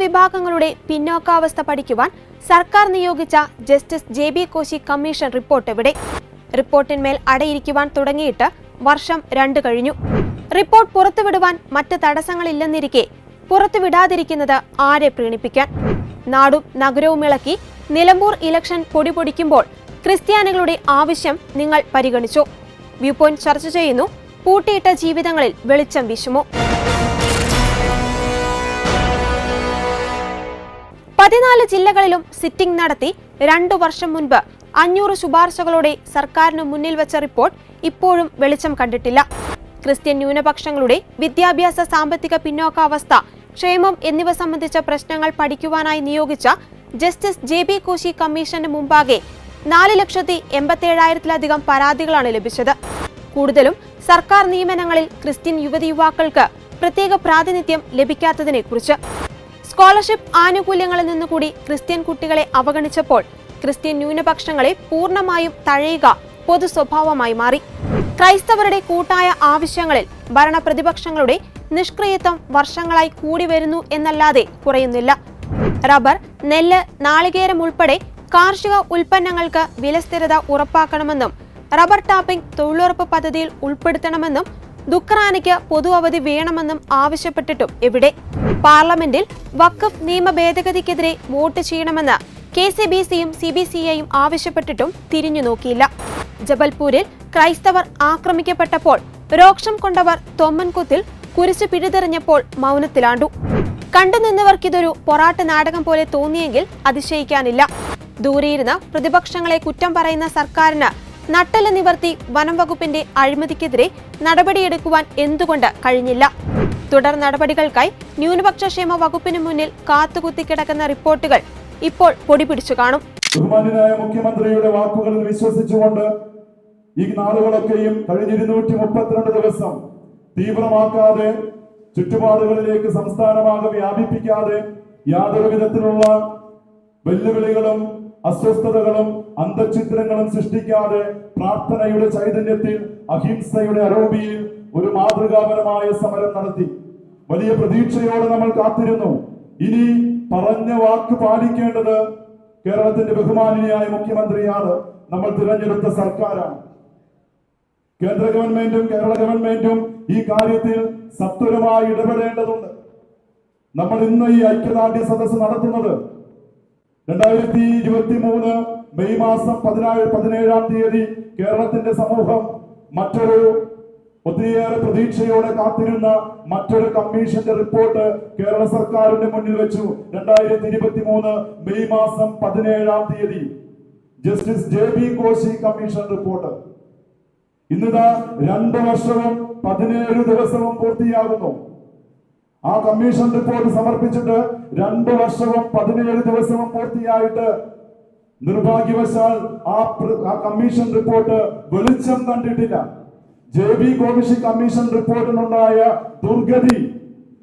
വിഭാഗങ്ങളുടെ പിന്നോക്കാവസ്ഥ പഠിക്കുവാൻ സർക്കാർ നിയോഗിച്ച justice J B Koshy commission report എവിടെ? റിപ്പോർട്ടിന്മേൽ അടയിരിക്കുവാൻ തുടങ്ങിയിട്ട് വർഷം രണ്ട് കഴിഞ്ഞു. റിപ്പോർട്ട് പുറത്തുവിടുവാൻ മറ്റ് തടസ്സങ്ങളില്ലെന്നിരിക്കെ പുറത്തുവിടാതിരിക്കുന്നത് ആരെ പ്രീണിപ്പിക്കാൻ? നാടും നഗരവും ഇളക്കി നിലമ്പൂർ ഇലക്ഷൻ പൊടിപൊടിക്കുമ്പോൾ ക്രിസ്ത്യാനികളുടെ ആവശ്യം നിങ്ങൾ പരിഗണിച്ചു? വ്യൂ പോയിന്റ് ചർച്ച ചെയ്യുന്നു. പൂട്ടിയിട്ട ജീവിതങ്ങളിൽ വെളിച്ചം വീശുമോ? പതിനാല് ജില്ലകളിലും സിറ്റിംഗ് നടത്തി രണ്ടു വർഷം മുൻപ് അഞ്ഞൂറ് ശുപാർശകളോടെ സർക്കാരിന് മുന്നിൽ വെച്ച റിപ്പോർട്ട് ഇപ്പോഴും വെളിച്ചം കണ്ടിട്ടില്ല. ക്രിസ്ത്യൻ ന്യൂനപക്ഷങ്ങളുടെ വിദ്യാഭ്യാസ സാമ്പത്തിക പിന്നോക്കാവസ്ഥ ക്ഷേമം എന്നിവ സംബന്ധിച്ച പ്രശ്നങ്ങൾ പഠിക്കുവാനായി നിയോഗിച്ച ജസ്റ്റിസ് ജെ ബി കോശി കമ്മീഷന് മുമ്പാകെ നാല് ലക്ഷത്തി എൺപത്തിയേഴായിരത്തിലധികം പരാതികളാണ് ലഭിച്ചത്. കൂടുതലും സർക്കാർ നിയമനങ്ങളിൽ ക്രിസ്ത്യൻ യുവതി യുവാക്കൾക്ക് പ്രത്യേക പ്രാതിനിധ്യം ലഭിക്കാത്തതിനെക്കുറിച്ച്. സ്കോളർഷിപ്പ് ആനുകൂല്യങ്ങളിൽ നിന്നുകൂടി ക്രിസ്ത്യൻ കുട്ടികളെ അവഗണിച്ചപ്പോൾ ക്രിസ്ത്യൻ ന്യൂനപക്ഷങ്ങളെ പൂർണമായും തഴയുക പൊതു സ്വഭാവമായി മാറി. ക്രൈസ്തവരുടെ കൂട്ടായ ആവശ്യങ്ങളിൽ ഭരണപ്രതിപക്ഷങ്ങളുടെ നിഷ്ക്രിയത്വം വർഷങ്ങളായി കൂടി വരുന്നു എന്നല്ലാതെ കുറയുന്നില്ല. റബ്ബർ നെല്ല് നാളികേരം ഉൾപ്പെടെ കാർഷിക ഉൽപ്പന്നങ്ങൾക്ക് വിലസ്ഥിരത ഉറപ്പാക്കണമെന്നും റബ്ബർ ടാപ്പിംഗ് തൊഴിലുറപ്പ് പദ്ധതിയിൽ ഉൾപ്പെടുത്തണമെന്നും ദുഃഖറാനിക്ക് പൊതു അവധി വേണമെന്നും ആവശ്യപ്പെട്ടിട്ടും എവിടെ പാർലമെന്റിൽ വഖഫ് നിയമ ഭേദഗതിക്കെതിരെ വോട്ട് ചെയ്യണമെന്ന് കെ സി ബി സിയും സി ബി സി ഐയും ആവശ്യപ്പെട്ടിട്ടും തിരിഞ്ഞു നോക്കിയില്ല. ജബൽപൂരിൽ ക്രൈസ്തവർ ആക്രമിക്കപ്പെട്ടപ്പോൾ രോക്ഷം കൊണ്ടവർ തൊമ്മൻകുത്തിൽ കുരിശു പിഴുതെറിഞ്ഞപ്പോൾ മൗനത്തിലാണ്ടു. കണ്ടുനിന്നവർക്കിതൊരു പൊറാട്ട് നാടകം പോലെ തോന്നിയെങ്കിൽ അതിശയിക്കാനില്ല. ദൂരെയിരുന്ന് പ്രതിപക്ഷങ്ങളെ കുറ്റം പറയുന്ന സർക്കാരിന് നട്ടൽ നിവർത്തി വനം വകുപ്പിന്റെ അഴിമതിക്കെതിരെ നടപടിയെടുക്കുവാൻ എന്തുകൊണ്ട് കഴിഞ്ഞില്ല? തുടർ നടപടികൾക്കായി ന്യൂനപക്ഷ ക്ഷേമ വകുപ്പിന് മുന്നിൽ കാത്തുകുത്തിക്കിടക്കുന്ന റിപ്പോർട്ടുകൾ ഇപ്പോൾ പൊടിപിടിച്ചു കാണും. മുഖ്യമന്ത്രിയുടെ വാക്കുകളിൽ വിശ്വസിച്ചുകൊണ്ട് ഈ നാളുകളൊക്കെയും കഴിഞ്ഞ ഇരുന്നൂറ്റി മുപ്പത്തിരണ്ട് ദിവസം തീവ്രമാക്കാതെ ചുറ്റുപാടുകളിലേക്ക് സംസ്ഥാനമാകെ വ്യാപിപ്പിക്കാതെ യാതൊരു വിധത്തിലുള്ള വെല്ലുവിളികളും അസ്വസ്ഥതകളും അന്തചിത്രങ്ങളും സൃഷ്ടിക്കാതെ പ്രാർത്ഥനയുടെ ചൈതന്യത്തിൽ അഹിംസയുടെ അരോപിയിൽ ഒരു മാതൃകാപരമായ സമരം നടത്തി. വലിയ പ്രതീക്ഷയോടെ നമ്മൾ കാത്തിരുന്നു. ഇനി പറഞ്ഞ വാക്ക് പാലിക്കേണ്ടത് കേരളത്തിന്റെ ബഹുമാനിനിയായ മുഖ്യമന്ത്രിയാണ്. നമ്മൾ തിരഞ്ഞെടുത്ത സർക്കാരാണ്. കേന്ദ്ര ഗവൺമെന്റും കേരള ഗവൺമെന്റും ഈ കാര്യത്തിൽ സത്വരമായി ഇടപെടേണ്ടതുണ്ട്. നമ്മൾ ഇന്ന് ഈ ഐക്യദാർഢ്യ സദസ്സ് നടത്തുന്നത് രണ്ടായിരത്തി ഇരുപത്തി മൂന്ന് മെയ് മാസം പതിനാല് പതിനേഴാം തീയതി കേരളത്തിന്റെ സമൂഹം മറ്റൊരു ഒത്തിരിയേറെ പ്രതീക്ഷയോടെ കാത്തിരുന്ന മറ്റൊരു കമ്മീഷന്റെ റിപ്പോർട്ട് കേരള സർക്കാരിന്റെ മുന്നിൽ വെച്ചു. രണ്ടായിരത്തി ഇരുപത്തി മൂന്ന് മെയ് മാസം പതിനേഴാം തീയതി justice J B Koshy commission report. ഇന്നിതാ രണ്ട് വർഷവും പതിനേഴ് ദിവസവും പൂർത്തിയാകുന്നു. ആ കമ്മീഷൻ റിപ്പോർട്ട് സമർപ്പിച്ചിട്ട് രണ്ട് വർഷവും പതിനേഴ് ദിവസവും പൂർത്തിയായിട്ട് നിർഭാഗ്യവശാൽ ആ ആ കമ്മീഷൻ റിപ്പോർട്ട് വെളിച്ചം കണ്ടിട്ടില്ല. ജെ ബി കോമിഷൻ കമ്മീഷൻ റിപ്പോർട്ടിനുണ്ടായ ദുർഗതി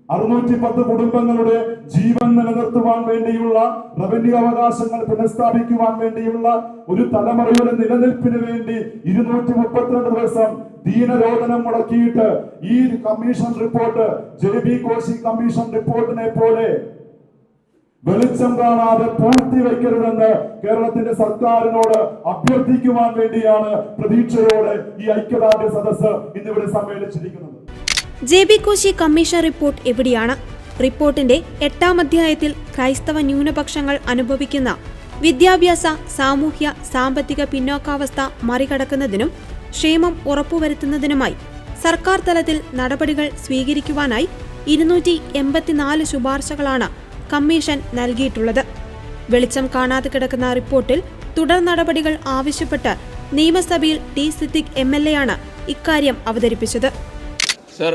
അറുന്നൂറ്റി പത്ത് കുടുംബങ്ങളുടെ ജീവൻ നിലനിർത്തുവാൻ വേണ്ടിയുള്ള റവന്യൂ അവകാശങ്ങൾ പുനഃസ്ഥാപിക്കുവാൻ വേണ്ടിയുള്ള ഒരു തലമുറയുടെ നിലനിൽപ്പിന് വേണ്ടി ഇരുന്നൂറ്റി മുപ്പത്തിരണ്ട് ദിവസം ദീനരോധനം മുടക്കിയിട്ട് ഈ commission report J B Koshy commission റിപ്പോർട്ടിനെ പോലെ വെളിച്ചം കാണാതെ പൂഴ്ത്തി വയ്ക്കരുതെന്ന് കേരളത്തിന്റെ സർക്കാരിനോട് അഭ്യർത്ഥിക്കുവാൻ വേണ്ടിയാണ് പ്രതീക്ഷയോടെ ഈ ഐക്യദാർഢ്യ സദസ്സ് ഇന്നിവിടെ സമ്മേളിച്ചിരിക്കുന്നത്. J B Koshy commission report എവിടെയാണ്? റിപ്പോർട്ടിന്റെ എട്ടാം അധ്യായത്തിൽ ക്രൈസ്തവ ന്യൂനപക്ഷങ്ങൾ അനുഭവിക്കുന്ന വിദ്യാഭ്യാസ സാമൂഹ്യ സാമ്പത്തിക പിന്നോക്കാവസ്ഥ മറികടക്കുന്നതിനും ക്ഷേമം ഉറപ്പുവരുത്തുന്നതിനുമായി സർക്കാർ തലത്തിൽ നടപടികൾ സ്വീകരിക്കുവാനായി ഇരുന്നൂറ്റി എൺപത്തിനാല് ശുപാർശകളാണ് കമ്മീഷൻ നൽകിയിട്ടുള്ളത്. വെളിച്ചം കാണാതെ കിടക്കുന്ന റിപ്പോർട്ടിൽ തുടർ നടപടികൾ ആവശ്യപ്പെട്ട് നിയമസഭയിൽ T Siddique M L A ആണ് ഇക്കാര്യം അവതരിപ്പിച്ചത്. സർ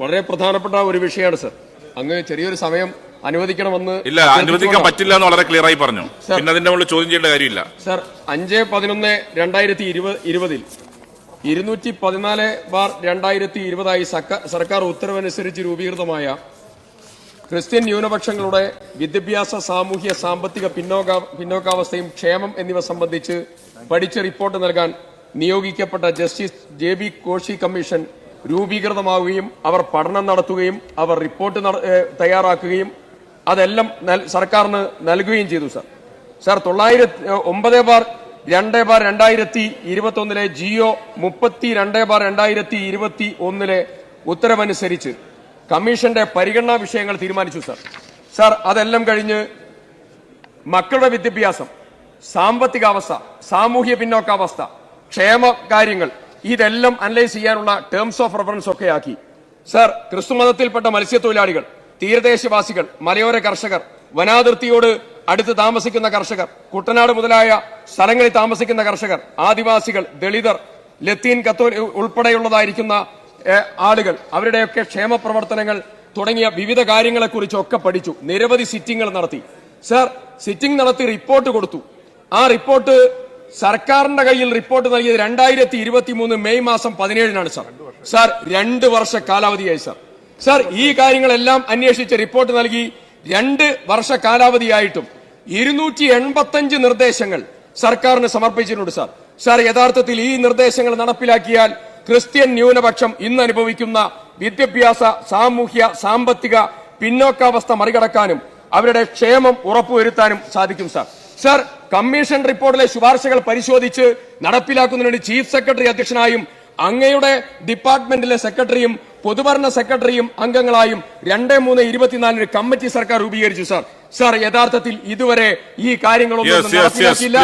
വളരെ പ്രധാനപ്പെട്ട ഒരു വിഷയമാണ് സർ. അങ്ങ് ചെറിയൊരു സമയം അനുവദിക്കണമെന്ന് ഇല്ല അനുവദിക്കാൻ പറ്റില്ല എന്ന് വളരെ ക്ലിയർ ആയി പറഞ്ഞു. പിന്നെ അതിന്റെ മുകളിൽ ചോദ്യം ചെയ്യേണ്ട കാര്യമില്ല. സർ അഞ്ച് പതിനൊന്ന് രണ്ടായിരത്തി ഇരുപത് ഇരുപതിൽ ഇരുന്നൂറ്റി പതിനാല് ബാർ രണ്ടായിരത്തി ഇരുപതായി സർക്കാർ ഉത്തരവനുസരിച്ച് രൂപീകൃതമായ ക്രിസ്ത്യൻ ന്യൂനപക്ഷങ്ങളുടെ വിദ്യാഭ്യാസ സാമൂഹ്യ സാമ്പത്തിക പിന്നോക്ക പിന്നോക്കാവസ്ഥയും ക്ഷേമം എന്നിവ സംബന്ധിച്ച് പഠിച്ച റിപ്പോർട്ട് നൽകാൻ നിയോഗിക്കപ്പെട്ട justice J B Koshy commission രൂപീകൃതമാവുകയും അവർ പഠനം നടത്തുകയും അവർ റിപ്പോർട്ട് തയ്യാറാക്കുകയും അതെല്ലാം സർക്കാരിന് നൽകുകയും ചെയ്തു സർ. സാർ തൊള്ളായിരത്തി ഒമ്പത് ബാർ രണ്ട് ബാർ രണ്ടായിരത്തി ഇരുപത്തി ഒന്നിലെ ജിയോ മുപ്പത്തി രണ്ട് ബാർ രണ്ടായിരത്തി ഇരുപത്തി ഒന്നിലെ ഉത്തരവനുസരിച്ച് കമ്മീഷന്റെ പരിഗണനാ വിഷയങ്ങൾ തീരുമാനിച്ചു സർ. സർ അതെല്ലാം കഴിഞ്ഞ് മക്കളുടെ വിദ്യാഭ്യാസം സാമ്പത്തികാവസ്ഥ സാമൂഹ്യ പിന്നോക്കാവസ്ഥ ക്ഷേമ കാര്യങ്ങൾ ഇതെല്ലാം അനലൈസ് ചെയ്യാനുള്ള ടേംസ് ഓഫ് റെഫറൻസ് ഒക്കെ ആക്കി. സർ ക്രിസ്തുമതത്തിൽപ്പെട്ട മത്സ്യത്തൊഴിലാളികൾ തീരദേശവാസികൾ മലയോര കർഷകർ വനാതിർത്തിയോട് അടുത്ത് താമസിക്കുന്ന കർഷകർ കുട്ടനാട് മുതലായ സ്ഥലങ്ങളിൽ താമസിക്കുന്ന കർഷകർ ആദിവാസികൾ ദളിതർ ലത്തീൻ കത്തോ ഉൾപ്പെടെയുള്ളതായിരിക്കുന്ന ആളുകൾ അവരുടെയൊക്കെ ക്ഷേമ പ്രവർത്തനങ്ങൾ തുടങ്ങിയ വിവിധ കാര്യങ്ങളെക്കുറിച്ചൊക്കെ പഠിച്ചു. നിരവധി സിറ്റിംഗുകൾ നടത്തി. സർ സിറ്റിംഗ് നടത്തി റിപ്പോർട്ട് കൊടുത്തു. ആ റിപ്പോർട്ട് സർക്കാരിന്റെ കയ്യിൽ റിപ്പോർട്ട് നൽകിയത് രണ്ടായിരത്തി ഇരുപത്തി മൂന്ന് മെയ് മാസം പതിനേഴിനാണ് സർ. സർ രണ്ട് വർഷ കാലാവധിയായി സർ. സർ ഈ കാര്യങ്ങളെല്ലാം അന്വേഷിച്ച് റിപ്പോർട്ട് നൽകി രണ്ട് വർഷ കാലാവധിയായിട്ടും ഇരുന്നൂറ്റി എൺപത്തഞ്ച് നിർദ്ദേശങ്ങൾ സർക്കാരിന് സമർപ്പിച്ചിട്ടുണ്ട് സാർ. സാർ യഥാർത്ഥത്തിൽ ഈ നിർദ്ദേശങ്ങൾ നടപ്പിലാക്കിയാൽ ക്രിസ്ത്യൻ ന്യൂനപക്ഷം ഇന്ന് അനുഭവിക്കുന്ന വിദ്യാഭ്യാസ സാമൂഹ്യ സാമ്പത്തിക പിന്നോക്കാവസ്ഥ മറികടക്കാനും അവരുടെ ക്ഷേമം ഉറപ്പുവരുത്താനും സാധിക്കും സാർ. സാർ കമ്മീഷൻ റിപ്പോർട്ടിലെ ശുപാർശകൾ പരിശോധിച്ച് നടപ്പിലാക്കുന്നതിന് ചീഫ് സെക്രട്ടറി അധ്യക്ഷനായും അങ്ങയുടെ ഡിപ്പാർട്ട്മെന്റിലെ സെക്രട്ടറിയും പൊതുഭരണ സെക്രട്ടറിയും അംഗങ്ങളായും രണ്ട് മൂന്ന് ഇരുപത്തിനാലിന് കമ്മിറ്റി സർക്കാർ രൂപീകരിച്ചു സാർ. സാർ യഥാർത്ഥത്തിൽ ഇതുവരെ ഈ കാര്യങ്ങളൊന്നും. നടപ്പിലാക്കിയില്ല.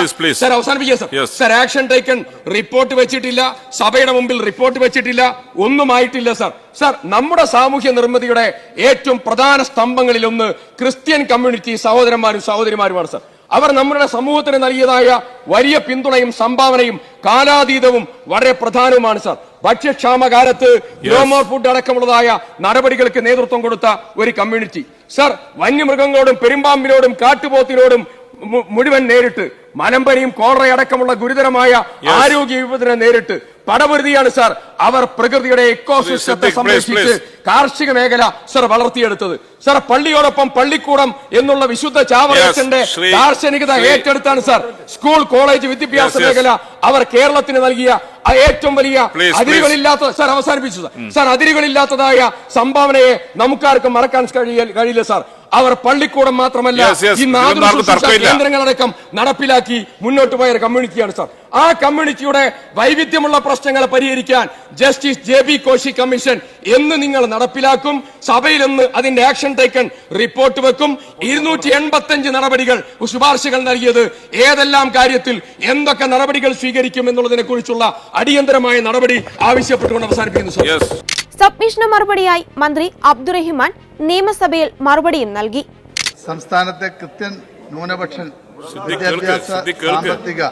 അവസാനിപ്പിക്കുക സാർ. ആക്ഷൻ ടേക്കൺ റിപ്പോർട്ട് വെച്ചിട്ടില്ല. സഭയുടെ മുമ്പിൽ റിപ്പോർട്ട് വെച്ചിട്ടില്ല. ഒന്നുമായിട്ടില്ല സാർ. സാർ നമ്മുടെ സാമൂഹ്യ നിർമ്മിതിയുടെ ഏറ്റവും പ്രധാന സ്തംഭങ്ങളിൽ ഒന്ന് ക്രിസ്ത്യൻ കമ്മ്യൂണിറ്റി സഹോദരന്മാരും സഹോദരിമാരുമാണ് സാർ. അവർ നമ്മുടെ സമൂഹത്തിന് നൽകിയതായ വലിയ പിന്തുണയും സംഭാവനയും കാലാതീതവും വളരെ പ്രധാനവുമാണ് സാർ. ഭക്ഷ്യക്ഷാമകാലത്ത് ഗ്രോമോർ ഫുഡ് അടക്കമുള്ളതായ നടപടികൾക്ക് നേതൃത്വം കൊടുത്ത ഒരു കമ്മ്യൂണിറ്റി സർ വന്യമൃഗങ്ങളോടും പെരുമ്പാമ്പിനോടും കാട്ടുപോത്തിനോടും മുഴുവൻ നേരിട്ട് മലമ്പനിയും കോളറ അടക്കമുള്ള ഗുരുതരമായ ആരോഗ്യ വിപത്തിനെ നേരിട്ട് പടപൊരുതിയാണ് സാർ. അവർ പ്രകൃതിയുടെ ഇക്കോസിസ്റ്റത്തെ സംരക്ഷിച്ച് കാർഷിക മേഖല സർ വളർത്തിയെടുത്തത്. സർ പള്ളിയോടൊപ്പം പള്ളിക്കൂടം എന്നുള്ള വിശുദ്ധ ചാവറച്ചന്റെ ദാർശനികത ഏറ്റെടുത്താണ് സാർ. സ്കൂൾ കോളേജ് വിദ്യാഭ്യാസ. മേഖല അവർ കേരളത്തിന് നൽകിയ ഏറ്റവും വലിയ അതിരുകളില്ലാത്ത സാർ അവസാനിപ്പിച്ചു സാർ. സാർ അതിരുകളില്ലാത്തതായ സംഭാവനയെ നമുക്കാർക്കും മറക്കാൻ കഴിയ- കഴിയില്ല സാർ. അവർ പള്ളിക്കൂടം മാത്രമല്ല. ഈ കേന്ദ്രങ്ങളടക്കം നടപ്പിലാക്കി മുന്നോട്ട് പോയ ഒരു കമ്മ്യൂണിറ്റിയാണ് സാർ ആ കമ്മ്യൂണിറ്റിയുടെ വൈവിധ്യമുള്ള പ്രശ്നങ്ങളെ പരിഹരിക്കാൻ justice J B Koshy commission എന്ന് നിങ്ങൾ നടപ്പിലാക്കും. സഭയിൽ നിന്ന് അതിന്റെ ആക്ഷൻ ടേക്കൺ റിപ്പോർട്ട് വെക്കും. ഇരുന്നൂറ്റി എൺപത്തി അഞ്ച് നടപടികൾ ശുപാർശകൾ നൽകിയത് ഏതെല്ലാം കാര്യത്തിൽ എന്തൊക്കെ നടപടികൾ സ്വീകരിക്കും എന്നുള്ളതിനെ കുറിച്ചുള്ള അടിയന്തരമായ നടപടി ആവശ്യപ്പെട്ടുകൊണ്ട് അവസാനിപ്പിക്കുന്നു യെസ് സബ്മിഷന് മറുപടിയായി മന്ത്രി അബ്ദുറഹിമാൻ നിയമസഭയിൽ മറുപടിയും നൽകി സംസ്ഥാനത്തെ ക്രിസ്ത്യൻ ന്യൂനപക്ഷ വിദ്യാഭ്യാസ. സാമ്പത്തിക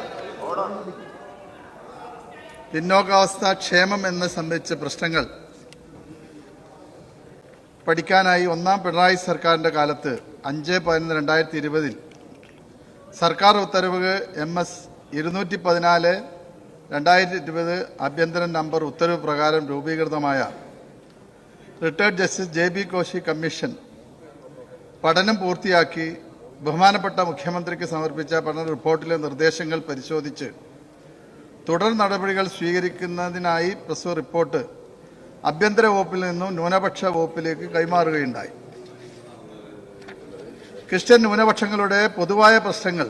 പിന്നോക്കാവസ്ഥ ക്ഷേമം എന്ന് സംബന്ധിച്ച പ്രശ്നങ്ങൾ പഠിക്കാനായി ഒന്നാം പിണറായി സർക്കാരിന്റെ കാലത്ത് അഞ്ച് പതിനൊന്ന് രണ്ടായിരത്തി ഇരുപതിൽ സർക്കാർ ഉത്തരവ് എം എസ് ഇരുന്നൂറ്റി പതിനാല് രണ്ടായിരത്തി ഇരുപത് ആഭ്യന്തര നമ്പർ ഉത്തരവ് പ്രകാരം രൂപീകൃതമായ retired justice J B Koshy commission പഠനം പൂർത്തിയാക്കി ബഹുമാനപ്പെട്ട മുഖ്യമന്ത്രിക്ക് സമർപ്പിച്ച പഠന റിപ്പോർട്ടിലെ നിർദ്ദേശങ്ങൾ പരിശോധിച്ച് തുടർ നടപടികൾ സ്വീകരിക്കുന്നതിനായി പ്രസ്തുത റിപ്പോർട്ട് ആഭ്യന്തര വകുപ്പിൽ നിന്നും ന്യൂനപക്ഷ വകുപ്പിലേക്ക് കൈമാറുകയുണ്ടായി. ക്രിസ്ത്യൻ ന്യൂനപക്ഷങ്ങളുടെ പൊതുവായ പ്രശ്നങ്ങൾ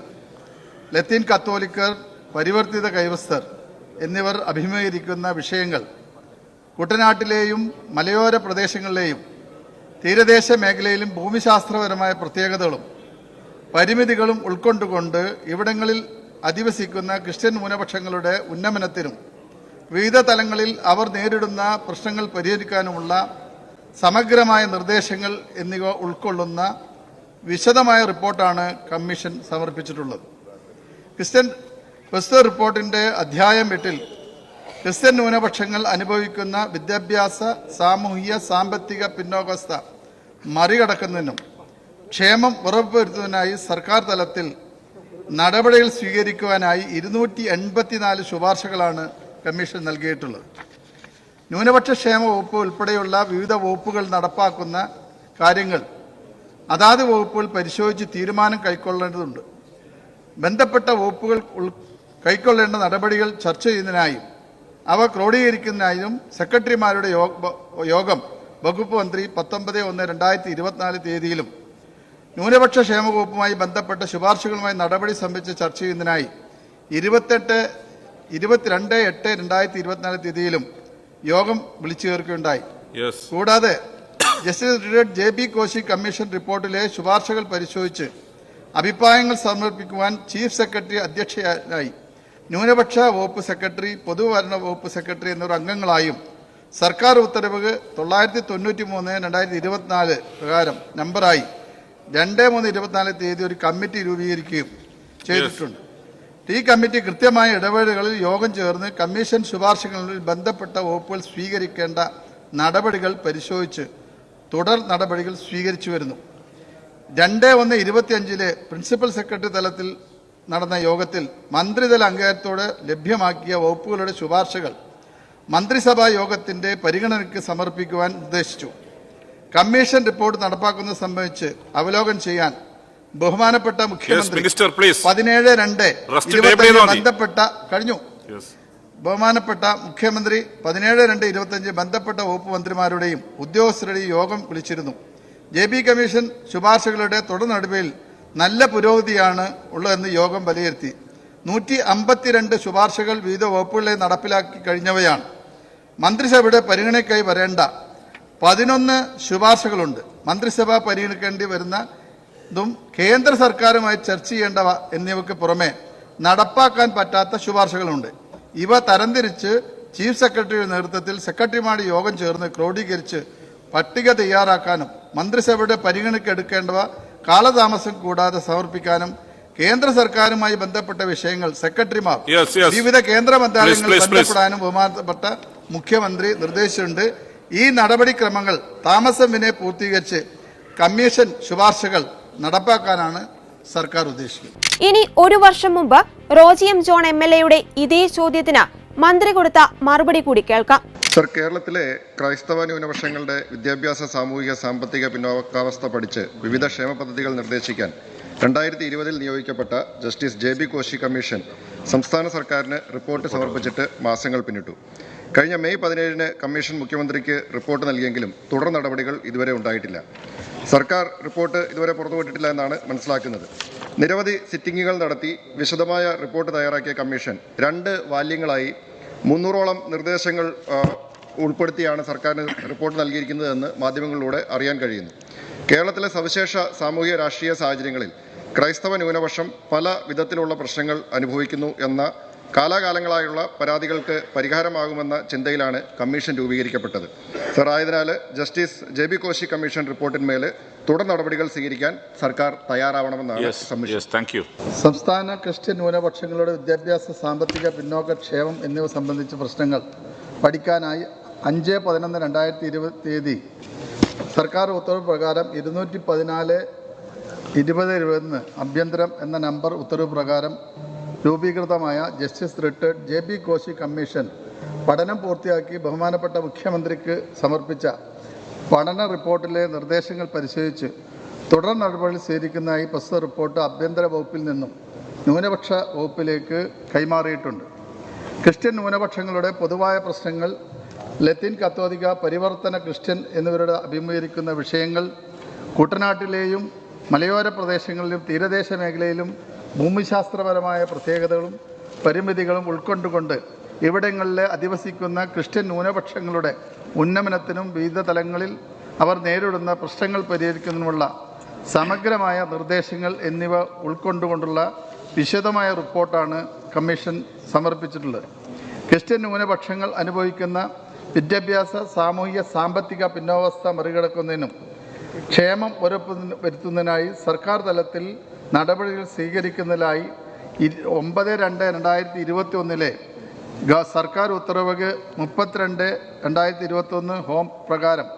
ലത്തീൻ കത്തോലിക്കർ പരിവർത്തിത കൈവസ്ഥർ എന്നിവർ അഭിമുഖീകരിക്കുന്ന വിഷയങ്ങൾ കുട്ടനാട്ടിലെയും മലയോര പ്രദേശങ്ങളിലെയും തീരദേശ മേഖലയിലും ഭൂമിശാസ്ത്രപരമായ പ്രത്യേകതകളും പരിമിതികളും ഉൾക്കൊണ്ടുകൊണ്ട് ഇവിടങ്ങളിൽ അധിവസിക്കുന്ന ക്രിസ്ത്യൻ ന്യൂനപക്ഷങ്ങളുടെ ഉന്നമനത്തിനും വിവിധ തലങ്ങളിൽ അവർ നേരിടുന്ന പ്രശ്നങ്ങൾ പരിഹരിക്കാനുമുള്ള സമഗ്രമായ നിർദ്ദേശങ്ങൾ എന്നിവ ഉൾക്കൊള്ളുന്ന വിശദമായ റിപ്പോർട്ടാണ് കമ്മീഷൻ സമർപ്പിച്ചിട്ടുള്ളത്. ക്രിസ്ത്യൻ പ്രസ്തുത റിപ്പോർട്ടിന്റെ അധ്യായം എട്ടിൽ ക്രിസ്ത്യൻ ന്യൂനപക്ഷങ്ങൾ അനുഭവിക്കുന്ന വിദ്യാഭ്യാസ സാമൂഹിക സാമ്പത്തിക പിന്നോക്കാവസ്ഥ മറികടക്കുന്നതിനും ക്ഷേമം ഉറപ്പുവരുത്തുന്നതിനായി സർക്കാർ തലത്തിൽ നടപടികൾ സ്വീകരിക്കുവാനായി ഇരുന്നൂറ്റി എൺപത്തിനാല് ശുപാർശകളാണ് കമ്മീഷൻ നൽകിയിട്ടുള്ളത്. ന്യൂനപക്ഷ ക്ഷേമ വകുപ്പ് ഉൾപ്പെടെയുള്ള വിവിധ വകുപ്പുകൾ നടപ്പാക്കുന്ന കാര്യങ്ങൾ അതാത് വകുപ്പുകൾ പരിശോധിച്ച് തീരുമാനം കൈക്കൊള്ളേണ്ടതുണ്ട്. ബന്ധപ്പെട്ട വകുപ്പുകൾ കൈക്കൊള്ളേണ്ട നടപടികൾ ചർച്ച ചെയ്യുന്നതിനായും അവ ക്രോഡീകരിക്കുന്നതിനായും സെക്രട്ടറിമാരുടെ യോഗം വകുപ്പ് മന്ത്രി പത്തൊമ്പത് ഒന്ന് രണ്ടായിരത്തി ഇരുപത്തിനാല് തീയതിയിലും ന്യൂനപക്ഷ ക്ഷേമ വകുപ്പുമായി ബന്ധപ്പെട്ട ശുപാർശകളുമായി നടപടി സംബന്ധിച്ച് ചർച്ച ചെയ്യുന്നതിനായി ഇരുപത്തെട്ട് ഇരുപത്തിരണ്ട് എട്ട് രണ്ടായിരത്തി ഇരുപത്തിനാല് തീയതിയിലും യോഗം വിളിച്ചു ചേർക്കുകയുണ്ടായി കൂടാതെ justice retired J B Koshy commission റിപ്പോർട്ടിലെ ശുപാർശകൾ പരിശോധിച്ച് അഭിപ്രായങ്ങൾ സമർപ്പിക്കുവാൻ ചീഫ് സെക്രട്ടറി അധ്യക്ഷയായി ന്യൂനപക്ഷ വകുപ്പ് സെക്രട്ടറി പൊതുഭരണ വകുപ്പ് സെക്രട്ടറി എന്നിവർ അംഗങ്ങളായും സർക്കാർ ഉത്തരവ് തൊള്ളായിരത്തി തൊണ്ണൂറ്റി മൂന്ന് രണ്ടായിരത്തി ഇരുപത്തിനാല് പ്രകാരം നമ്പറായി രണ്ട് മൂന്ന് ഇരുപത്തിനാല് തീയതി ഒരു കമ്മിറ്റി രൂപീകരിക്കുകയും ചെയ്തിട്ടുണ്ട്. ഈ കമ്മിറ്റി കൃത്യമായ ഇടപെടലുകളിൽ യോഗം ചേർന്ന് കമ്മീഷൻ ശുപാർശകളിൽ ബന്ധപ്പെട്ട വകുപ്പുകൾ സ്വീകരിക്കേണ്ട നടപടികൾ പരിശോധിച്ച് തുടർ നടപടികൾ സ്വീകരിച്ചു വരുന്നു. രണ്ട് ഒന്ന് ഇരുപത്തിയഞ്ചിലെ പ്രിൻസിപ്പൽ സെക്രട്ടറി തലത്തിൽ നടന്ന യോഗത്തിൽ മന്ത്രിതല അംഗത്തോട് ലഭ്യമാക്കിയ വകുപ്പുകളുടെ ശുപാർശകൾ മന്ത്രിസഭാ യോഗത്തിന്റെ പരിഗണനയ്ക്ക് സമർപ്പിക്കുവാൻ നിർദ്ദേശിച്ചു. കമ്മീഷൻ റിപ്പോർട്ട് നടപ്പാക്കുന്നത് സംബന്ധിച്ച് അവലോകനം ചെയ്യാൻ ബഹുമാനപ്പെട്ട മുഖ്യമന്ത്രി പതിനേഴ് രണ്ട്. ബന്ധപ്പെട്ട കഴിഞ്ഞു. ബഹുമാനപ്പെട്ട മുഖ്യമന്ത്രി പതിനേഴ് രണ്ട് ഇരുപത്തഞ്ച് ബന്ധപ്പെട്ട വകുപ്പ് മന്ത്രിമാരുടെയും ഉദ്യോഗസ്ഥരുടെയും യോഗം വിളിച്ചിരുന്നു. ജെ ബി കമ്മീഷൻ ശുപാർശകളുടെ തുടർ നല്ല പുരോഗതിയാണ് ഉള്ളതെന്ന് യോഗം വിലയിരുത്തി. നൂറ്റി അമ്പത്തിരണ്ട് ശുപാർശകൾ വിവിധ വകുപ്പുകളിലെ നടപ്പിലാക്കി കഴിഞ്ഞവയാണ്. മന്ത്രിസഭയുടെ പരിഗണനയ്ക്കായി വരേണ്ട പതിനൊന്ന് ശുപാർശകളുണ്ട്. മന്ത്രിസഭ പരിഗണിക്കേണ്ടി വരുന്ന ഇതും കേന്ദ്ര സർക്കാരുമായി ചർച്ച ചെയ്യേണ്ടവ എന്നിവയ്ക്ക് പുറമെ നടപ്പാക്കാൻ പറ്റാത്ത ശുപാർശകളുണ്ട്. ഇവ തരംതിരിച്ച് ചീഫ് സെക്രട്ടറിയുടെ നേതൃത്വത്തിൽ സെക്രട്ടറിമാരുടെ യോഗം ചേർന്ന് ക്രോഡീകരിച്ച് പട്ടിക തയ്യാറാക്കാനും മന്ത്രിസഭയുടെ പരിഗണനയ്ക്ക് എടുക്കേണ്ടവ കാലതാമസം കൂടാതെ സമർപ്പിക്കാനും കേന്ദ്ര സർക്കാരുമായി ബന്ധപ്പെട്ട വിഷയങ്ങൾ സെക്രട്ടറിമാർ Yes, yes. വിവിധ കേന്ദ്ര മന്ത്രാലയങ്ങളിൽ. ബന്ധപ്പെടാനും ബഹുമാനപ്പെട്ട മുഖ്യമന്ത്രി നിർദ്ദേശിച്ചിട്ടുണ്ട് ഈ നടപടിക്രമങ്ങൾ താമസം വിനെ പൂർത്തീകരിച്ച് കമ്മീഷൻ ശുപാർശകൾ നടപ്പാക്കാനാണ് സർക്കാർ ഉദ്ദേശിക്കുന്നത് ഇനി ഒരു വർഷം മുമ്പ് Roji M John M L എയുടെ ഇതേ ചോദ്യത്തിന് മന്ത്രി കൊടുത്ത മറുപടി കൂടി കേൾക്കാം. സർ കേരളത്തിലെ ക്രൈസ്തവ ന്യൂനപക്ഷങ്ങളുടെ വിദ്യാഭ്യാസ സാമൂഹിക സാമ്പത്തിക പിന്നോക്കാവസ്ഥ പഠിച്ച് വിവിധ ക്ഷേമ പദ്ധതികൾ നിർദ്ദേശിക്കാൻ രണ്ടായിരത്തി ഇരുപതിൽ നിയോഗിക്കപ്പെട്ട justice J B Koshy commission സംസ്ഥാന സർക്കാരിന് റിപ്പോർട്ട് സമർപ്പിച്ചിട്ട് മാസങ്ങൾ പിന്നിട്ടു. കഴിഞ്ഞ മെയ് പതിനേഴിന് കമ്മീഷൻ മുഖ്യമന്ത്രിക്ക് റിപ്പോർട്ട് നൽകിയെങ്കിലും തുടർ നടപടികൾ ഇതുവരെ ഉണ്ടായിട്ടില്ല. സർക്കാർ റിപ്പോർട്ട് ഇതുവരെ പുറത്തുവിട്ടിട്ടില്ല എന്നാണ് മനസ്സിലാക്കുന്നത്. നിരവധി സിറ്റിംഗുകൾ നടത്തി വിശദമായ റിപ്പോർട്ട് തയ്യാറാക്കിയ കമ്മീഷൻ രണ്ട് വാല്യങ്ങളായി മുന്നൂറോളം നിർദ്ദേശങ്ങൾ ഉൾപ്പെടുത്തിയാണ് സർക്കാരിന് റിപ്പോർട്ട് നൽകിയിരിക്കുന്നതെന്ന് മാധ്യമങ്ങളിലൂടെ അറിയാൻ കഴിയുന്നു. കേരളത്തിലെ സവിശേഷ സാമൂഹ്യ രാഷ്ട്രീയ സാഹചര്യങ്ങളിൽ ക്രൈസ്തവ ന്യൂനപക്ഷം പല വിധത്തിലുള്ള പ്രശ്നങ്ങൾ അനുഭവിക്കുന്നു എന്ന കാലാകാലങ്ങളായുള്ള പരാതികൾക്ക് പരിഹാരമാകുമെന്ന ചിന്തയിലാണ് കമ്മീഷൻ രൂപീകരിക്കപ്പെട്ടത്. സർ ആയതിനാൽ justice J B Koshy commission റിപ്പോർട്ടിന്മേൽ തുടർ നടപടികൾ സ്വീകരിക്കാൻ സർക്കാർ തയ്യാറാവണമെന്നാണ് കമ്മീഷൻ സംസ്ഥാന ക്രിസ്ത്യൻ ന്യൂനപക്ഷങ്ങളുടെ വിദ്യാഭ്യാസ സാമ്പത്തിക പിന്നോക്ക ക്ഷേമം എന്നിവ സംബന്ധിച്ച പ്രശ്നങ്ങൾ പഠിക്കാനായി അഞ്ച് പതിനൊന്ന് രണ്ടായിരത്തി ഇരുപത് തീയതി സർക്കാർ ഉത്തരവ് പ്രകാരം ഇരുന്നൂറ്റി പതിനാല് ഇരുപത് ഇരുപതിന് അഭ്യന്തരം എന്ന നമ്പർ ഉത്തരവ് പ്രകാരം രൂപീകൃതമായ justice retired J B Koshy commission പഠനം പൂർത്തിയാക്കി ബഹുമാനപ്പെട്ട മുഖ്യമന്ത്രിക്ക് സമർപ്പിച്ച പഠന റിപ്പോർട്ടിലെ നിർദ്ദേശങ്ങൾ പരിശോധിച്ച് തുടർ നടപടികൾ സ്വീകരിക്കുന്നതായി പ്രസ്തുത റിപ്പോർട്ട് ആഭ്യന്തര വകുപ്പിൽ നിന്നും ന്യൂനപക്ഷ വകുപ്പിലേക്ക് കൈമാറിയിട്ടുണ്ട്. ക്രിസ്ത്യൻ ന്യൂനപക്ഷങ്ങളുടെ പൊതുവായ പ്രശ്നങ്ങൾ ലത്തീൻ കത്തോലിക പരിവർത്തന ക്രിസ്ത്യൻ എന്നിവരുടെ അഭിമുഖീകരിക്കുന്ന വിഷയങ്ങൾ കുട്ടനാട്ടിലെയും മലയോര പ്രദേശങ്ങളിലും തീരദേശ മേഖലയിലും ഭൂമിശാസ്ത്രപരമായ പ്രത്യേകതകളും പരിമിതികളും ഉൾക്കൊണ്ടുകൊണ്ട് ഇവിടങ്ങളിലെ അധിവസിക്കുന്ന ക്രിസ്ത്യൻ ന്യൂനപക്ഷങ്ങളുടെ ഉന്നമനത്തിനും വിവിധ തലങ്ങളിൽ അവർ നേരിടുന്ന പ്രശ്നങ്ങൾ പരിഹരിക്കുന്നതിനുമുള്ള സമഗ്രമായ നിർദ്ദേശങ്ങൾ എന്നിവ ഉൾക്കൊണ്ടുകൊണ്ടുള്ള വിശദമായ റിപ്പോർട്ടാണ് കമ്മീഷൻ സമർപ്പിച്ചിട്ടുള്ളത്. ക്രിസ്ത്യൻ ന്യൂനപക്ഷങ്ങൾ അനുഭവിക്കുന്ന വിദ്യാഭ്യാസ സാമൂഹിക സാമ്പത്തിക പിന്നോവസ്ഥ മറികടക്കുന്നതിനും ക്ഷേമം ഉറപ്പ് വരുത്തുന്നതിനായി സർക്കാർ തലത്തിൽ നടപടികൾ സ്വീകരിക്കുന്നതിനായി ഒമ്പത് രണ്ട് രണ്ടായിരത്തി ഇരുപത്തി ഒന്നിലെ സർക്കാർ ഉത്തരവ് മുപ്പത്തിരണ്ട് രണ്ടായിരത്തി ഇരുപത്തൊന്ന് ഹോം പ്രകാരം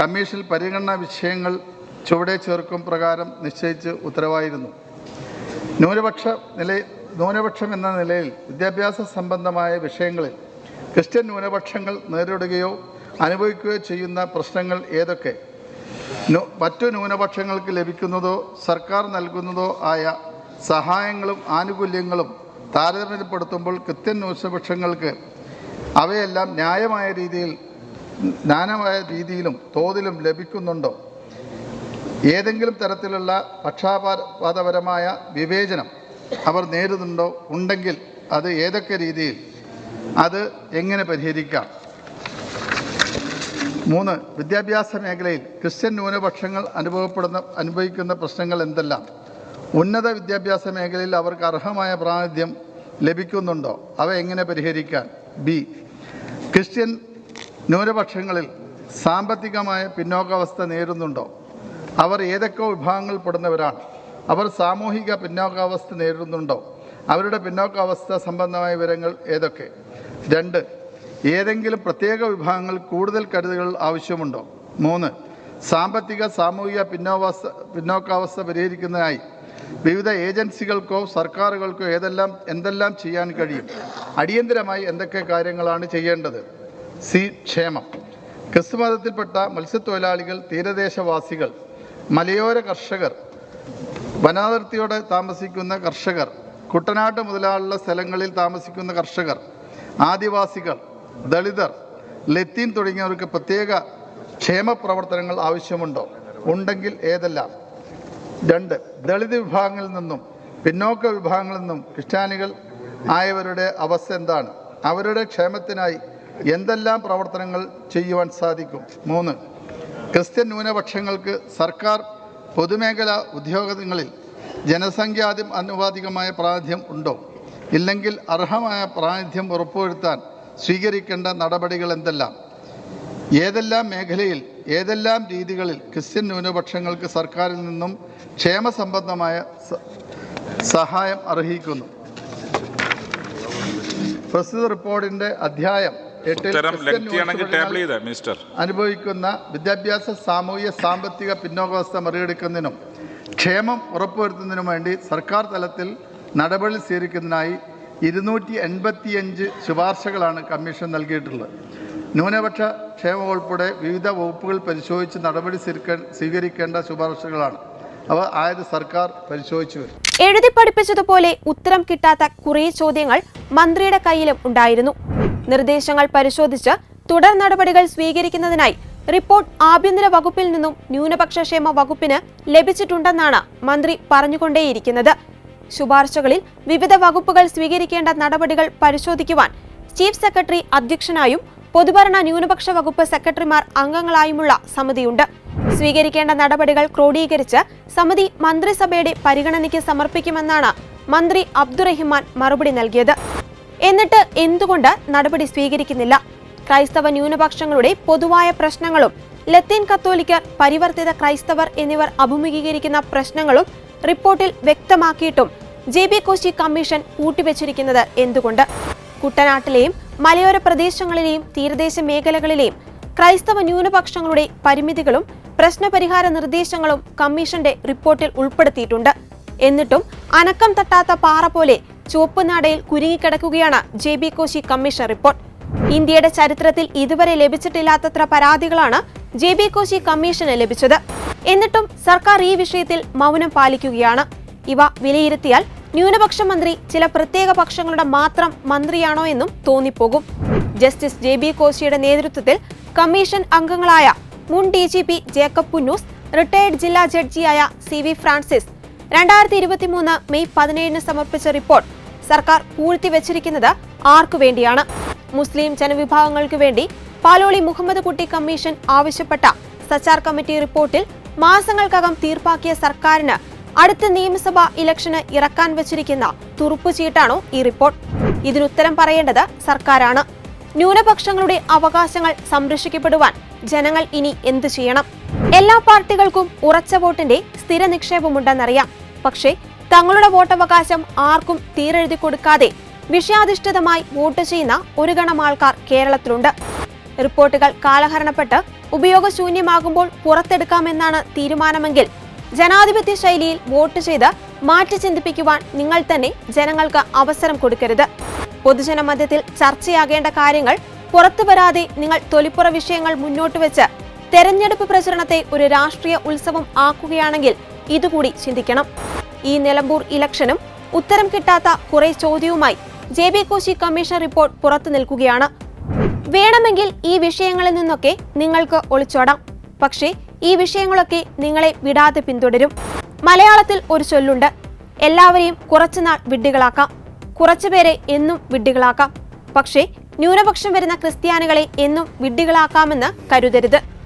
കമ്മീഷൻ പരിഗണനാ വിഷയങ്ങൾ ചുവടെ ചേർക്കും പ്രകാരം നിശ്ചയിച്ച് ഉത്തരവായിരുന്നു. ന്യൂനപക്ഷ നില ന്യൂനപക്ഷം എന്ന നിലയിൽ വിദ്യാഭ്യാസ സംബന്ധമായ വിഷയങ്ങളിൽ ക്രിസ്ത്യൻ ന്യൂനപക്ഷങ്ങൾ നേരിടുകയോ അനുഭവിക്കുകയോ ചെയ്യുന്ന പ്രശ്നങ്ങൾ ഏതൊക്കെ? മറ്റു ന്യൂനപക്ഷങ്ങൾക്ക് ലഭിക്കുന്നതോ സർക്കാർ നൽകുന്നതോ ആയ സഹായങ്ങളും ആനുകൂല്യങ്ങളും താരതമ്യപ്പെടുത്തുമ്പോൾ ക്രിസ്ത്യൻ ന്യൂനപക്ഷങ്ങൾക്ക് അവയെല്ലാം ന്യായമായ രീതിയിൽ ജ്ഞാനമായ രീതിയിലും തോതിലും ലഭിക്കുന്നുണ്ടോ? ഏതെങ്കിലും തരത്തിലുള്ള പക്ഷാപാതപരമായ വിവേചനം അവർ നേരിടുന്നുണ്ടോ? ഉണ്ടെങ്കിൽ അത് ഏതൊക്കെ രീതിയിൽ? അത് എങ്ങനെ പരിഹരിക്കാം? മൂന്ന് വിദ്യാഭ്യാസ മേഖലയിൽ ക്രിസ്ത്യൻ ന്യൂനപക്ഷങ്ങൾ അനുഭവപ്പെടുന്ന അനുഭവിക്കുന്ന പ്രശ്നങ്ങൾ എന്തെല്ലാം? ഉന്നത വിദ്യാഭ്യാസ മേഖലയിൽ അവർക്ക് അർഹമായ പ്രാതിനിധ്യം ലഭിക്കുന്നുണ്ടോ? അവ എങ്ങനെ പരിഹരിക്കാൻ? ബി. ക്രിസ്ത്യൻ ന്യൂനപക്ഷങ്ങളിൽ സാമ്പത്തികമായ പിന്നോക്കാവസ്ഥ നേരിടുന്നുണ്ടോ? അവർ ഏതൊക്കെ വിഭാഗങ്ങളിൽപ്പെടുന്നവരാണ് അവർ സാമൂഹിക പിന്നോക്കാവസ്ഥ നേരിടുന്നുണ്ടോ? അവരുടെ പിന്നോക്കാവസ്ഥ സംബന്ധമായ വിവരങ്ങൾ ഏതൊക്കെ? രണ്ട്. ഏതെങ്കിലും പ്രത്യേക വിഭാഗങ്ങൾ കൂടുതൽ കരുതലുകൾ ആവശ്യമുണ്ടോ? മൂന്ന്. സാമ്പത്തിക സാമൂഹിക പിന്നോവാസ്ഥ പിന്നോക്കാവസ്ഥ പരിഹരിക്കുന്നതിനായി വിവിധ ഏജൻസികൾക്കോ സർക്കാരുകൾക്കോ ഏതെല്ലാം എന്തെല്ലാം ചെയ്യാൻ കഴിയും? അടിയന്തരമായി എന്തൊക്കെ കാര്യങ്ങളാണ് ചെയ്യേണ്ടത്? സി. ക്ഷേമം. ക്രിസ്തുമതത്തിൽപ്പെട്ട മത്സ്യത്തൊഴിലാളികൾ തീരദേശവാസികൾ മലയോര കർഷകർ വനാതിർത്തിയോടെ താമസിക്കുന്ന കർഷകർ കുട്ടനാട്ട് മുതലാളുള്ള സ്ഥലങ്ങളിൽ താമസിക്കുന്ന കർഷകർ ആദിവാസികൾ ദളിതർ ലത്തീൻ തുടങ്ങിയവർക്ക് പ്രത്യേക ക്ഷേമ പ്രവർത്തനങ്ങൾ ആവശ്യമുണ്ടോ? ഉണ്ടെങ്കിൽ ഏതെല്ലാം? രണ്ട്. ദളിത് വിഭാഗങ്ങളിൽ നിന്നും പിന്നോക്ക വിഭാഗങ്ങളിൽ നിന്നും ക്രിസ്ത്യാനികൾ ആയവരുടെ അവസ്ഥ എന്താണ്? അവരുടെ ക്ഷേമത്തിനായി എന്തെല്ലാം പ്രവർത്തനങ്ങൾ ചെയ്യുവാൻ സാധിക്കും? മൂന്ന്. ക്രിസ്ത്യൻ ന്യൂനപക്ഷങ്ങൾക്ക് സർക്കാർ പൊതുമേഖലാ ഉദ്യോഗങ്ങളിൽ ജനസംഖ്യാദ്യം അനുപാതികമായ പ്രാതിനിധ്യം ഉണ്ടോ? ഇല്ലെങ്കിൽ അർഹമായ പ്രാതിനിധ്യം ഉറപ്പുവരുത്താൻ സ്വീകരിക്കേണ്ട നടപടികൾ എന്തെല്ലാം? ഏതെല്ലാം മേഖലയിൽ ഏതെല്ലാം രീതികളിൽ ക്രിസ്ത്യൻ ന്യൂനപക്ഷങ്ങൾക്ക് സർക്കാരിൽ നിന്നും ക്ഷേമ സംബന്ധമായ സഹായം അർഹിക്കുന്നു. പ്രസ്തുത റിപ്പോർട്ടിന്റെ അധ്യായം അനുഭവിക്കുന്ന വിദ്യാഭ്യാസ സാമൂഹിക സാമ്പത്തിക പിന്നോക്കാവസ്ഥ മറികടക്കുന്നതിനും ക്ഷേമം ഉറപ്പുവരുത്തുന്നതിനും വേണ്ടി സർക്കാർ തലത്തിൽ നടപടി സ്വീകരിക്കുന്നതിനായി ഇരുന്നൂറ്റി എൺപത്തിയഞ്ച് ശുപാർശകളാണ് കമ്മീഷൻ നൽകിയിട്ടുള്ളത്. ന്യൂനപക്ഷ ക്ഷേമം ഉൾപ്പെടെ വിവിധ വകുപ്പുകൾ പരിശോധിച്ച് നടപടി സ്വീകരിക്ക- സ്വീകരിക്കേണ്ട ശുപാർശകളാണ്. അവ ആയത് സർക്കാർ പരിശോധിച്ചു വരും. എഴുതി പഠിപ്പിച്ചതുപോലെ ഉത്തരം കിട്ടാത്ത കുറേ ചോദ്യങ്ങൾ മന്ത്രിയുടെ കയ്യിലും ഉണ്ടായിരുന്നു. നിർദ്ദേശങ്ങൾ പരിശോധിച്ച് തുടർ നടപടികൾ സ്വീകരിക്കുന്നതിനായി റിപ്പോർട്ട് ആഭ്യന്തര വകുപ്പിൽ നിന്നും ന്യൂനപക്ഷ ക്ഷേമ വകുപ്പിന് ലഭിച്ചിട്ടുണ്ടെന്നാണ് മന്ത്രി പറഞ്ഞുകൊണ്ടേയിരിക്കുന്നത്. ശുപാർശകളിൽ വിവിധ വകുപ്പുകൾ സ്വീകരിക്കേണ്ട നടപടികൾ പരിശോധിക്കുവാൻ ചീഫ് സെക്രട്ടറി അധ്യക്ഷനായും പൊതുഭരണ ന്യൂനപക്ഷ വകുപ്പ് സെക്രട്ടറിമാർ അംഗങ്ങളായുമുള്ള സമിതിയുണ്ട്. സ്വീകരിക്കേണ്ട നടപടികൾ ക്രോഡീകരിച്ച് സമിതി മന്ത്രിസഭയുടെ പരിഗണനയ്ക്ക് സമർപ്പിക്കുമെന്നാണ് മന്ത്രി അബ്ദുറഹിമാൻ മറുപടി നൽകിയത്. എന്നിട്ട് എന്തുകൊണ്ട് നടപടി സ്വീകരിക്കുന്നില്ല? ക്രൈസ്തവ ന്യൂനപക്ഷങ്ങളുടെ പൊതുവായ പ്രശ്നങ്ങളും ലത്തീൻ കത്തോലിക്കർ പരിവർത്തിത ക്രൈസ്തവർ എന്നിവർ അഭിമുഖീകരിക്കുന്ന പ്രശ്നങ്ങളും റിപ്പോർട്ടിൽ വ്യക്തമാക്കിയിട്ടും ജെ ബി കോശി കമ്മീഷൻ പൂട്ടിവെച്ചിരിക്കുന്നത് എന്തുകൊണ്ട്? കുട്ടനാട്ടിലെയും മലയോര പ്രദേശങ്ങളിലെയും തീരദേശ മേഖലകളിലെയും ക്രൈസ്തവ ന്യൂനപക്ഷങ്ങളുടെ പരിമിതികളും പ്രശ്നപരിഹാര നിർദ്ദേശങ്ങളും കമ്മീഷന്റെ റിപ്പോർട്ടിൽ ഉൾപ്പെടുത്തിയിട്ടുണ്ട്. എന്നിട്ടും അനക്കം തട്ടാത്ത പാറ പോലെ ചുവപ്പുനാടയിൽ കുരുങ്ങിക്കിടക്കുകയാണ് J B Koshy commission report. ഇന്ത്യയുടെ ചരിത്രത്തിൽ ഇതുവരെ ലഭിച്ചിട്ടില്ലാത്തത്ര പരാതികളാണ് ജെ ബി കോശി കമ്മീഷന് ലഭിച്ചത്. എന്നിട്ടും സർക്കാർ ഈ വിഷയത്തിൽ മൗനം പാലിക്കുകയാണ്. ഇവ വിലയിരുത്തിയാൽ ന്യൂനപക്ഷ മന്ത്രി ചില പ്രത്യേക പക്ഷങ്ങളുടെ മാത്രം മന്ത്രിയാണോ എന്നും തോന്നിപ്പോകും. ജസ്റ്റിസ് ജെ ബി കോശിയുടെ നേതൃത്വത്തിൽ കമ്മീഷൻ അംഗങ്ങളായ മുൻ D G P Jacob Punnoose retired ജില്ലാ ജഡ്ജിയായ സി വി ഫ്രാൻസിസ് രണ്ടായിരത്തി ഇരുപത്തിമൂന്ന് മെയ് പതിനേഴിന് സമർപ്പിച്ച റിപ്പോർട്ട് സർക്കാർ പൂഴ്ത്തിവെച്ചിരിക്കുന്നത് ആർക്കു വേണ്ടിയാണ്. മുസ്ലിം ജനവിഭാഗങ്ങൾക്ക് വേണ്ടി പാലോളി മുഹമ്മദ് കുട്ടി കമ്മീഷൻ ആവശ്യപ്പെട്ട സച്ചാർ കമ്മിറ്റി റിപ്പോർട്ടിൽ മാസങ്ങൾക്കകം തീർപ്പാക്കിയ സർക്കാരിന് അടുത്ത നിയമസഭാ ഇലക്ഷന് ഇറക്കാൻ വെച്ചിരിക്കുന്ന തുറുപ്പുചീട്ടാണോ ഈ റിപ്പോർട്ട്? ഇതിനുത്തരം പറയേണ്ടത് സർക്കാരാണ്. ന്യൂനപക്ഷങ്ങളുടെ അവകാശങ്ങൾ സംരക്ഷിക്കപ്പെടുവാൻ ജനങ്ങൾ ഇനി എന്തു ചെയ്യണം? എല്ലാ പാർട്ടികൾക്കും ഉറച്ച വോട്ടിന്റെ സ്ഥിര നിക്ഷേപമുണ്ടെന്നറിയാം പക്ഷേ തങ്ങളുടെ വോട്ടവകാശം ആർക്കും തീരെഴുതി കൊടുക്കാതെ വിഷയാധിഷ്ഠിതമായി വോട്ട് ചെയ്യുന്ന ഒരു ഗണം ആൾക്കാർ കേരളത്തിലുണ്ട്. റിപ്പോർട്ടുകൾ കാലഹരണപ്പെട്ട് ഉപയോഗശൂന്യമാകുമ്പോൾ പുറത്തെടുക്കാമെന്നാണ് തീരുമാനമെങ്കിൽ ജനാധിപത്യ ശൈലിയിൽ വോട്ട് ചെയ്ത് മാറ്റി ചിന്തിപ്പിക്കുവാൻ നിങ്ങൾ തന്നെ ജനങ്ങൾക്ക് അവസരം കൊടുക്കരുത്. പൊതുജന മധ്യത്തിൽ ചർച്ചയാകേണ്ട കാര്യങ്ങൾ പുറത്തു വരാതെ നിങ്ങൾ തൊലിപ്പുറ വിഷയങ്ങൾ മുന്നോട്ട് വെച്ച് തെരഞ്ഞെടുപ്പ് പ്രചരണത്തെ ഒരു രാഷ്ട്രീയ ഉത്സവം ആക്കുകയാണെങ്കിൽ ഇതുകൂടി ചിന്തിക്കണം. ഈ നിലമ്പൂർ ഇലക്ഷനും ഉത്തരം കിട്ടാത്ത കുറെ ചോദ്യവുമായി J B Koshy commission report പുറത്തു നിൽക്കുകയാണ്. വേണമെങ്കിൽ ഈ വിഷയങ്ങളിൽ നിന്നൊക്കെ നിങ്ങൾക്ക് ഒളിച്ചോടാം. പക്ഷേ ഈ വിഷയങ്ങളൊക്കെ നിങ്ങളെ വിടാതെ പിന്തുടരും. മലയാളത്തിൽ ഒരു ചൊല്ലുണ്ട്. എല്ലാവരെയും കുറച്ചുനാൾ വിഡ്ഢികളാക്കാം. കുറച്ചുപേരെ എന്നും വിഡ്ഢികളാക്കാം. പക്ഷേ ന്യൂനപക്ഷം വരുന്ന ക്രിസ്ത്യാനികളെ എന്നും വിഡ്ഢികളാക്കാമെന്ന് കരുതരുത്.